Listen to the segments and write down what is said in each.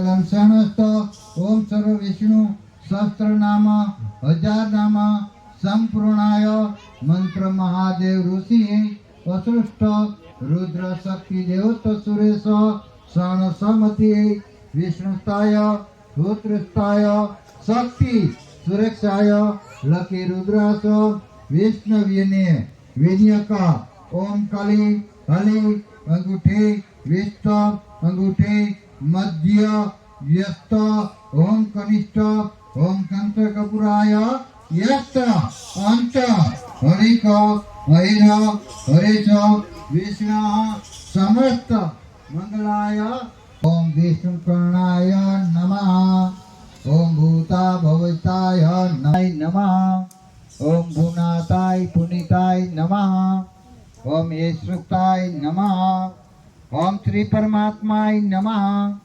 લંસણસ્ત ઓમ સર્વ વિષ્ણુ સહસ્ત્ર નામ હજાર નામ સંપૂર્ણાય, મંત્ર મહાદેવ ઋષિ અસૃષ્ટ રુદ્ર શક્તિ દેવત સુરેશ શણ સમતિ વિષ્ણુસ્તાય ભૂતૃસ્તાય શક્તિ સુરક્ષાય, લકી રુદ્રાસ વિષ્ણવ્યને વિનિયક, ઓમ કલી, હલી, અંગૂઠી વિષ્ટ અંગૂઠી મધ્ય વ્યસ્ત ઓમ કનિષ્ઠ ઓમ કંસ કપુરાય યસ્ત અંત હરિક હરિર હરેશ વિષ્ણ સમસ્ત મંગલાય ઓમ વિષ્ણુ કર્ણાય નમઃ ઓમ ભૂતા ભવતાય નમઃ ઓમ ભુનાતાય પુનિતાય નમઃ ઓમ યશુક્તાય નમઃ ઓમ શ્રી પરમાત્માય નમઃ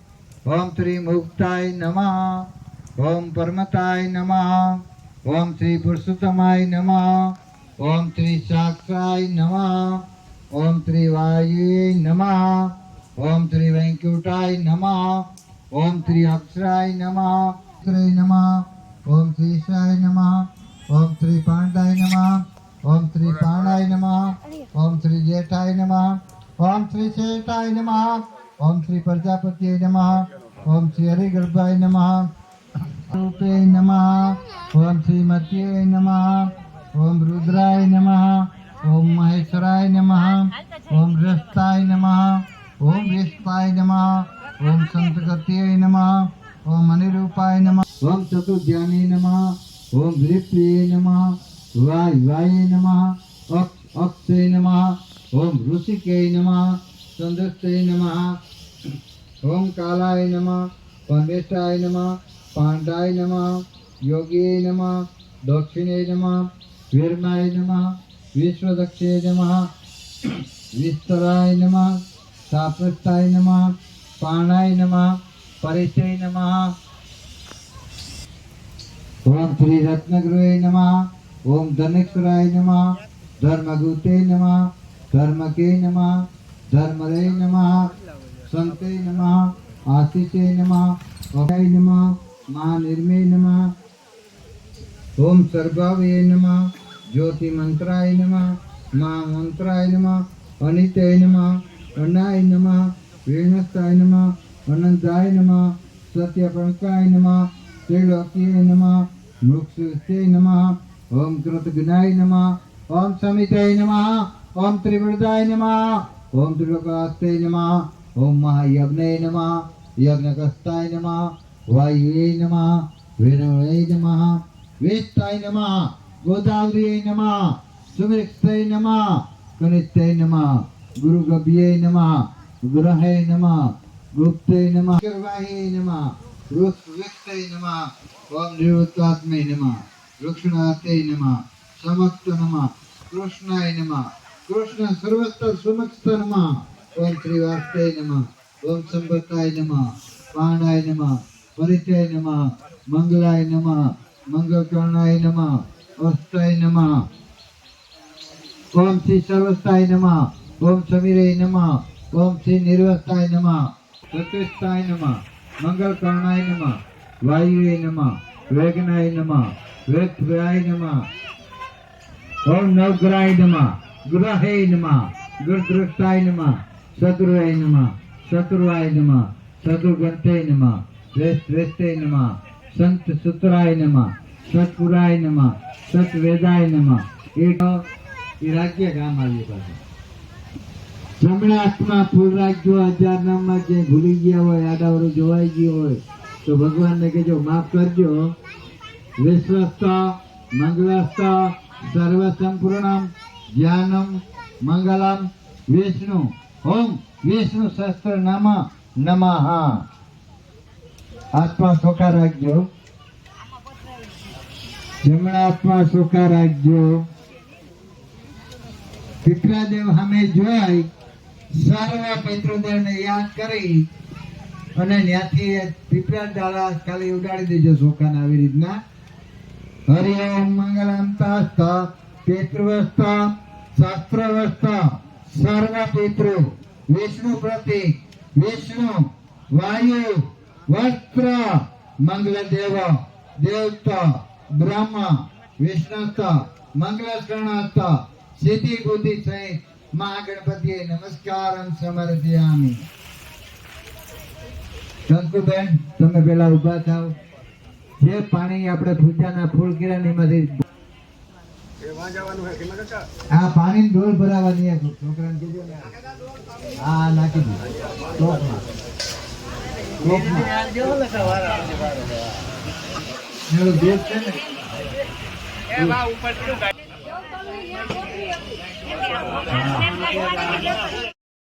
ઓમ શ્રી મુક્તાય નમઃ ઓમ પરમતાય નમઃ ઓમ શ્રી પુરુષોત્તમાય નમઃ ઓમ શ્રી સાક્ષાય નમઃ ઓમ શ્રી વાયુએ નમઃ ઓમ શ્રી વૈકુંઠાય નમઃ ઓમ શ્રી અક્ષરાય નમઃ શ્રી નમઃ ઓમ શ્રી ઈશાય નમઃ ઓમ શ્રી પાંડાય નમઃ ઓમ શ્રી પાંડાય નમઃ ઓમ શ્રી જેઠાય નમઃ ઓમ શ્રી શેઠાય નમઃ ઓમ શ્રી પ્રજાપતિય નમઃ ઓમ શ્રી હરિગર્ભાય નમઃ રૂપે નમઃ ઓમ શ્રી મત્યે નમઃ ઓમ રુદ્રાય નમઃ ઓમ મહેશ્વરાય નમઃ ઓમ રસ્તાય નમઃ ઓમ વિસ્તાય નમઃ ઓમ સંતગત્યય નમઃ ઓમ અનિરૂપાય નમઃ ઓમ ચતુર્ધ્યાને નમઃ ઓમ વૃત્તિએ નમઃ વાય વાય નમઃ અક્ષ અક્ષય નમઃ ઓમ ઋષિકે નમઃ સંદસ્તે નમઃ ઓમ કાલાય નમઃ પરમેશાય નમઃ પાંડાય નમઃ યોગીય નમઃ દક્ષિણે નમઃ વીરમાય નમઃ વિશ્વદક્ષે નમઃ વિસ્તરાય નમઃ સાપ્રસ્તાય નમઃ પાણાય નમઃ પરિચય નમઃ ઓમ શ્રી રત્નગૃહે નમઃ ઓમ ધનેશ્વરાય નમઃ ધર્મગુતે નમઃ ધર્મકે નમઃ ધર્મરે નમઃ, સંતે નમઃ, આશિષે નમઃ અભય નમઃ મહાનિર્મે નમઃ, ઓમ સર્ભાવે નમઃ જ્યોતિ મંત્રાય નમઃ મહામંત્રાય નમઃ, અનિત્ય નમઃ, અનાય નમઃ વેણસ્તાય નમઃ, અનંતાય નમઃ, સત્યપ્રકાય નમઃ, ત્રિલોકીય નમઃ મૃક્ષ નમઃ, ઓમ કૃતજ્ઞાય નમઃ, ઓમ સમિતાય નમઃ. ઓમ ત્રિવૃદાય નમઃ ઓમ ત્રિલોકાસ્તે નમઃ ઓમ મહાયજ્ઞે નમઃ યજ્ઞકસ્તાય નમઃ વાયુએ નમઃ વેણવે નમઃ વેસ્તાય નમઃ ગોદાવરીએ નમઃ સુમૃક્ષય નમઃ કનિષ્ઠય નમઃ ગુરુગભ્યે નમઃ ગ્રહે નમઃ ગુપ્તે નમઃ ગર્વાહે નમઃ વૃક્ષવિક્ષય નમઃ ઓમ નિવૃત્તાત્મે નમઃ વૃક્ષણાતે નમઃ સમસ્ત નમઃ કૃષ્ણાય નમઃ કૃષ્ણ સર્વસ્તર સુમસ્ત ઓમ શ્રી વાસ્તય નમઃ. ઓમ સંપતાય નમઃ. પાંડાય નમઃ. પરિચય નમઃ. મંગલાય નમઃ. મંગલકર્ણાય નમઃ. અસ્તાય નમઃ. ઓમ શ્રી સર્વસ્તાય નમઃ. ઓમ સમીરય નમઃ. ઓમ શ્રી નિર્વસ્તાય નમઃ. ચતુષ્ટાય નમઃ. મંગલકર્ણાય નમઃ. વાયુએ નમઃ. વેગનાય નમઃ. વેગભ્રાય નમઃ. ઓમ નવગ્રાય નમઃ. ગ્રહે નમઃ ગુરદૃષ્ટાય નમઃ શત્રુય નમઃ શત્રુવાય નમઃ શત્રુગંતે નમઃ શ્રેષ્ઠ નમઃ સંત સુતરાય નમઃ સત્પુરાય એક રાજ્ય ગામ આવ્યું પાછું જમણા હાથમાં ફૂલ રાખજો હજાર નામમાં જે ભૂલી ગયા હોય આડાવડું જોવાઈ ગયું હોય તો ભગવાનને કહેજો માફ કરજો વિશ્વસ્ત મંગલસ્ત સર્વ સંપૂર્ણમ જ્ઞાનમ, મંગલમ, વિષ્ણુ, ઓમ, વિષ્ણુ શસ્ત્ર નમ નમઃ હાથમાં ચોખા રાખજો. જમણા હાથમાં ચોખા રાખજો. પિતરાદેવ સામે જોઈ, સર્વ પિતૃદેવને યાદ કરી અને ત્યાંથી પીપળા ડાળા ખાલી ઉડાડી દેજો સોખાને આવી રીતના. હરિ ઓમ મંગલમ તાસ્ત પિતૃવસ્ત શાસ્ત્રવસ્થા સર્વ પિતૃ વિષ્ણુ પ્રતિક વિષ્ણુ, વાયુ, વસ્ત્ર મંગલ દેવ દેવતા, બ્રહ્મા, વિષ્ણુતા મંગલ શરણાસ્ત સિદ્ધિ, બુદ્ધિ સહિત મહાગણપતિએ નમસ્કાર સમર્પયામી. શંકુબેન, તમે પેલા ઊભા થાવ જે પાણી આપણે પૂજાના ફૂલ કર્યા એમાંથી આ પાણી ડોલ ભરાવાની છે. છોકરાને કીધું ને. હા નાખી દીધું. ટોપમાં ટોપમાં ઉપર